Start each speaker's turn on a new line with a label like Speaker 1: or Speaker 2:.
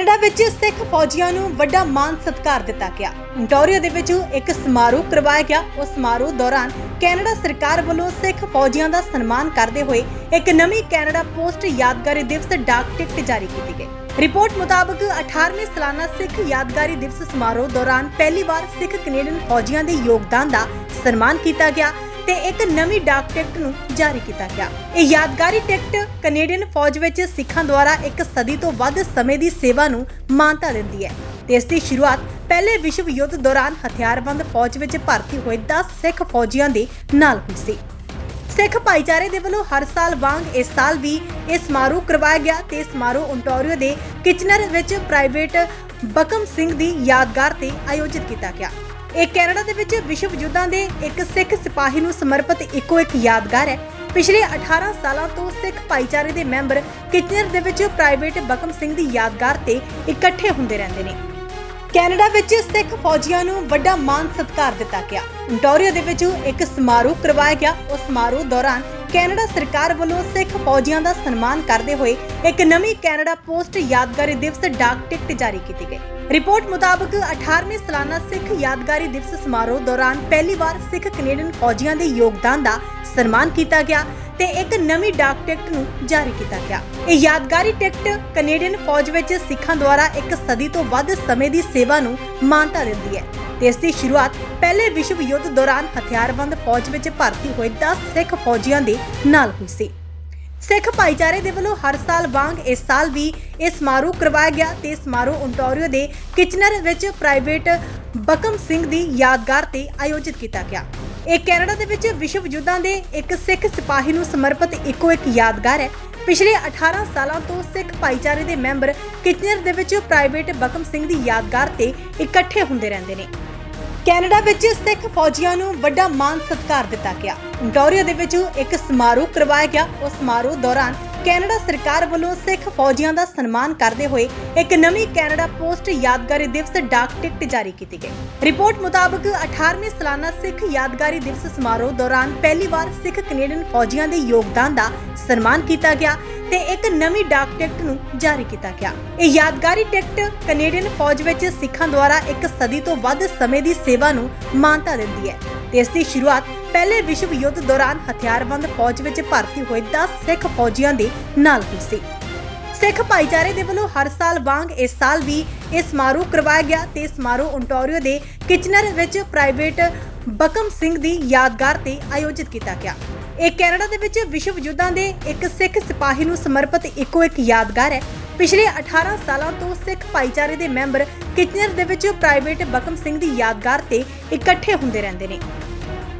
Speaker 1: Canada ਵਿੱਚ ਸਿੱਖ ਫੌਜੀਆਂ ਨੂੰ ਵੱਡਾ ਮਾਨ ਸਤਿਕਾਰ ਦਿੱਤਾ ਗਿਆ। ontario ਦੇ ਵਿੱਚ ਇੱਕ ਸਮਾਰੋਹ ਕਰਵਾਇਆ ਗਿਆ। ਉਸ ਸਮਾਰੋਹ ਦੌਰਾਨ ਕੈਨੇਡਾ ਸਰਕਾਰ ਵੱਲੋਂ ਸਿੱਖ ਫੌਜੀਆਂ ਦਾ ਸਨਮਾਨ ਕਰਦੇ ਹੋਏ ਇੱਕ ਨਵੀਂ ਕੈਨੇਡਾ ਪੋਸਟ ਯਾਦਗਾਰੀ ਦਿਵਸ ਡਾਕ ਟਿਕਟ ਜਾਰੀ ਕੀਤੀ ਗਈ। ਰਿਪੋਰਟ ਮੁਤਾਬਕ 18ਵੇਂ ਸਾਲਾਨਾ ਸਿੱਖ ਯਾਦਗਾਰੀ ਦਿਵਸ ਸਮਾਰੋਹ ਦੌਰਾਨ ਪਹਿਲੀ ਵਾਰ ਸਿੱਖ ਕੈਨੇਡੀਅਨ ਫੌਜੀਆਂ ਦੇ ਯੋਗਦਾਨ ਦਾ ਸਨਮਾਨ ਕੀਤਾ ਗਿਆ। ਤੇ ਇੱਕ ਨਵੀਂ ਡਾਕ ਟਿਕਟ ਨੂੰ ਜਾਰੀ ਕੀਤਾ ਗਿਆ। ਇਹ ਯਾਦਗਾਰੀ ਟਿਕਟ ਕੈਨੇਡੀਅਨ ਫੌਜ ਵਿੱਚ ਸਿੱਖਾਂ ਦੁਆਰਾ ਇੱਕ ਸਦੀ ਤੋਂ ਵੱਧ ਸਮੇਂ ਦੀ ਸੇਵਾ ਨੂੰ ਮਾਨਤਾ ਦਿੰਦੀ ਹੈ ਤੇ ਇਸ ਦੀ ਸ਼ੁਰੂਆਤ ਪਹਿਲੇ ਵਿਸ਼ਵ ਯੁੱਧ ਦੌਰਾਨ ਹਥਿਆਰਬੰਦ ਫੌਜ ਵਿੱਚ ਭਰਤੀ ਹੋਏ 10 ਸਿੱਖ ਫੌਜੀਆਂ ਦੇ ਨਾਲ ਹੋਈ ਸੀ। ਸਿੱਖ ਭਾਈਚਾਰੇ ਦੇ ਵੱਲੋਂ ਹਰ ਸਾਲ ਵਾਂਗ ਇਸ ਸਾਲ ਵੀ ਇਹ ਸਮਾਰੋਹ ਕਰਵਾਇਆ ਗਿਆ ਤੇ ਸਮਾਰੋਹ ontario ਦੇ ਕਿਚਨਰ ਵਿੱਚ ਪ੍ਰਾਈਵੇਟ ਬਕਮ ਸਿੰਘ ਦੀ ਯਾਦਗਾਰ ਤੇ ਆਯੋਜਿਤ ਕੀਤਾ ਗਿਆ। ਇਹ ਕੈਨੇਡਾ ਦੇ ਵਿੱਚ ਵਿਸ਼ਵ ਯੁੱਧਾਂ ਦੇ ਇੱਕ ਸਿੱਖ ਸਿਪਾਹੀ ਨੂੰ ਸਮਰਪਿਤ ਇੱਕੋ ਇੱਕ ਯਾਦਗਾਰ ਹੈ। ਪਿਛਲੇ 18 ਸਾਲਾਂ ਤੋਂ ਸਿੱਖ ਭਾਈਚਾਰੇ ਦੇ ਮੈਂਬਰ ਕਿਚਨਰ ਦੇ ਵਿੱਚ ਪ੍ਰਾਈਵੇਟ ਬਕਮ ਸਿੰਘ ਦੀ ਯਾਦਗਾਰ ਤੇ ਇਕੱਠੇ ਹੁੰਦੇ ਰਹਿੰਦੇ ਨੇ। ਕੈਨੇਡਾ ਵਿੱਚ ਸਿੱਖ ਫੌਜੀਆਂ ਨੂੰ ਵੱਡਾ ਮਾਨ ਸਤਿਕਾਰ ਦਿੱਤਾ ਗਿਆ। ontario ਦੇ ਵਿੱਚ ਇੱਕ ਸਮਾਰੋਹ ਕਰਵਾਇਆ ਗਿਆ। ਉਸ ਸਮਾਰੋਹ ਦੌਰਾਨ ਕੈਨੇਡਾ ਸਰਕਾਰ ਵੱਲੋਂ ਸਿੱਖ ਫੌਜੀਆਂ ਦਾ ਸਨਮਾਨ ਕਰਦੇ ਹੋਏ ਇੱਕ ਨਵੀਂ ਕੈਨੇਡਾ ਪੋਸਟ ਯਾਦਗਾਰੀ ਦਿਵਸ ਡਾਕ ਟਿਕਟ ਜਾਰੀ ਕੀਤੀ ਗਈ। ਰਿਪੋਰਟ ਮੁਤਾਬਕ 18ਵੇਂ ਸਾਲਾਨਾ ਸਿੱਖ ਯਾਦਗਾਰੀ ਦਿਵਸ ਸਮਾਰੋਹ ਦੌਰਾਨ ਪਹਿਲੀ ਵਾਰ ਸਿੱਖ ਕੈਨੇਡੀਅਨ ਫੌਜੀਆਂ ਦੇ ਯੋਗਦਾਨ ਦਾ ਸਨਮਾਨ ਕੀਤਾ ਗਿਆ ਤੇ ਇੱਕ ਨਵੀਂ ਡਾਕ ਟਿਕਟ ਨੂੰ ਜਾਰੀ ਕੀਤਾ ਗਿਆ। ਇਹ ਯਾਦਗਾਰੀ ਟਿਕਟ ਕੈਨੇਡੀਅਨ ਫੌਜ ਵਿੱਚ ਸਿੱਖਾਂ ਦੁਆਰਾ ਇੱਕ ਸਦੀ ਤੋਂ ਵੱਧ ਸਮੇਂ ਦੀ ਸੇਵਾ ਨੂੰ ਮਾਨਤਾ ਦਿੰਦੀ ਹੈ। ਤੇ ਇਸ ਦੀ ਸ਼ੁਰੂਆਤ ਪਹਿਲੇ ਵਿਸ਼ਵ ਯੁੱਧ ਦੌਰਾਨ ਹਥਿਆਰਬੰਦ ਫੌਜ ਵਿੱਚ ਭਰਤੀ ਹੋਏ 10 ਸਿੱਖ ਫੌਜੀਆਂ ਦੇ ਨਾਲ ਹੋਈ ਸੀ। ਸਿੱਖ ਭਾਈਚਾਰੇ ਦੇ ਵੱਲੋਂ ਹਰ ਸਾਲ ਵਾਂਗ ਇਸ ਸਾਲ ਵੀ ਇਹ ਸਮਾਰੋਹ ਕਰਵਾਇਆ ਗਿਆ ਤੇ ਸਮਾਰੋਹ ontario ਦੇ ਕਿਚਨਰ ਵਿੱਚ ਪ੍ਰਾਈਵੇਟ ਬਕਮ ਸਿੰਘ ਦੀ ਯਾਦਗਾਰ ਤੇ ਆਯੋਜਿਤ ਕੀਤਾ ਗਿਆ। ਇਹ ਕੈਨੇਡਾ ਦੇ ਵਿੱਚ ਵਿਸ਼ਵ ਯੁੱਧਾਂ ਦੇ ਇੱਕ ਸਿੱਖ ਸਿਪਾਹੀ ਨੂੰ ਸਮਰਪਿਤ ਇੱਕੋ ਇੱਕ ਯਾਦਗਾਰ ਹੈ। ਪਿਛਲੇ 18 ਸਾਲਾਂ ਤੋਂ ਸਿੱਖ ਭਾਈਚਾਰੇ ਦੇ ਮੈਂਬਰ ਕਿਚਨਰ ਦੇ ਵਿੱਚ ਪ੍ਰਾਈਵੇਟ ਬਕਮ ਸਿੰਘ ਦੀ ਯਾਦਗਾਰ ਤੇ ਇਕੱਠੇ ਹੁੰਦੇ ਰਹਿੰਦੇ ਨੇ। ਕੈਨੇਡਾ ਵਿੱਚ ਸਿੱਖ ਫੌਜੀਆਂ ਨੂੰ ਵੱਡਾ ਮਾਨ ਸਤਿਕਾਰ ਦਿੱਤਾ ਗਿਆ। ontario ਦੇ ਵਿੱਚ ਇੱਕ ਸਮਾਰੋਹ ਕਰਵਾਇਆ ਗਿਆ। ਉਸ ਸਮਾਰੋਹ ਦੌਰਾਨ ਕੈਨੇਡਾ ਸਰਕਾਰ ਵੱਲੋਂ ਸਿੱਖ ਫੌਜੀਆਂ ਦਾ ਸਨਮਾਨ ਕਰਦੇ ਹੋਏ ਇੱਕ ਨਵੀਂ ਕੈਨੇਡਾ ਪੋਸਟ ਯਾਦਗਾਰੀ ਦਿਵਸ ਡਾਕ ਟਿਕਟ ਜਾਰੀ ਕੀਤੀ ਗਈ। ਰਿਪੋਰਟ ਮੁਤਾਬਕ 18ਵੇਂ ਸਾਲਾਨਾ ਸਿੱਖ ਯਾਦਗਾਰੀ ਦਿਵਸ ਸਮਾਰੋਹ ਦੌਰਾਨ ਪਹਿਲੀ ਵਾਰ ਸਿੱਖ ਕੈਨੇਡੀਅਨ ਫੌਜੀਆਂ ਦੇ ਯੋਗਦਾਨ ਦਾ ਸਨਮਾਨ ਕੀਤਾ ਗਿਆ। ਤੇ ਇੱਕ ਨਵੀਂ ਡਾਕ ਟਿਕਟ ਨੂੰ ਜਾਰੀ ਕੀਤਾ ਗਿਆ। ਇਹ ਯਾਦਗਾਰੀ ਟਿਕਟ ਕੈਨੇਡੀਅਨ ਫੌਜ ਵਿੱਚ ਸਿੱਖਾਂ ਦੁਆਰਾ ਇੱਕ ਸਦੀ ਤੋਂ ਵੱਧ ਸਮੇਂ ਦੀ ਸੇਵਾ ਨੂੰ ਮਾਨਤਾ ਦਿੰਦੀ ਹੈ ਤੇ ਇਸ ਦੀ ਸ਼ੁਰੂਆਤ ਪਹਿਲੇ ਵਿਸ਼ਵ ਯੁੱਧ ਦੌਰਾਨ ਹਥਿਆਰਬੰਦ ਫੌਜ ਵਿੱਚ ਭਰਤੀ ਹੋਏ 10 ਸਿੱਖ ਫੌਜੀਆਂ ਦੇ ਨਾਲ ਹੋਈ ਸੀ। ਸਿੱਖ ਭਾਈਚਾਰੇ ਦੇ ਵੱਲੋਂ ਹਰ ਸਾਲ ਵਾਂਗ ਇਸ ਸਾਲ ਵੀ ਇਹ ਸਮਾਰੋਹ ਕਰਵਾਇਆ ਗਿਆ ਤੇ ਸਮਾਰੋਹ ontario ਦੇ ਕਿਚਨਰ ਵਿੱਚ ਪ੍ਰਾਈਵੇਟ ਬਕਮ ਸਿੰਘ ਦੀ ਯਾਦਗਾਰ ਤੇ ਆਯੋਜਿਤ ਕੀਤਾ ਗਿਆ। ਇਹ ਕੈਨੇਡਾ ਦੇ ਵਿੱਚ ਵਿਸ਼ਵ ਯੁੱਧਾਂ ਦੇ ਇੱਕ ਸਿੱਖ ਸਿਪਾਹੀ ਨੂੰ ਸਮਰਪਿਤ ਇੱਕੋ ਇੱਕ ਯਾਦਗਾਰ ਹੈ। ਪਿਛਲੇ 18 ਸਾਲਾਂ ਤੋਂ ਸਿੱਖ ਭਾਈਚਾਰੇ ਦੇ ਮੈਂਬਰ ਕਿਚਨਰ ਦੇ ਵਿੱਚ ਪ੍ਰਾਈਵੇਟ ਬਕਮ ਸਿੰਘ ਦੀ ਯਾਦਗਾਰ ਤੇ ਇਕੱਠੇ ਹੁੰਦੇ ਰਹਿੰਦੇ ਨੇ।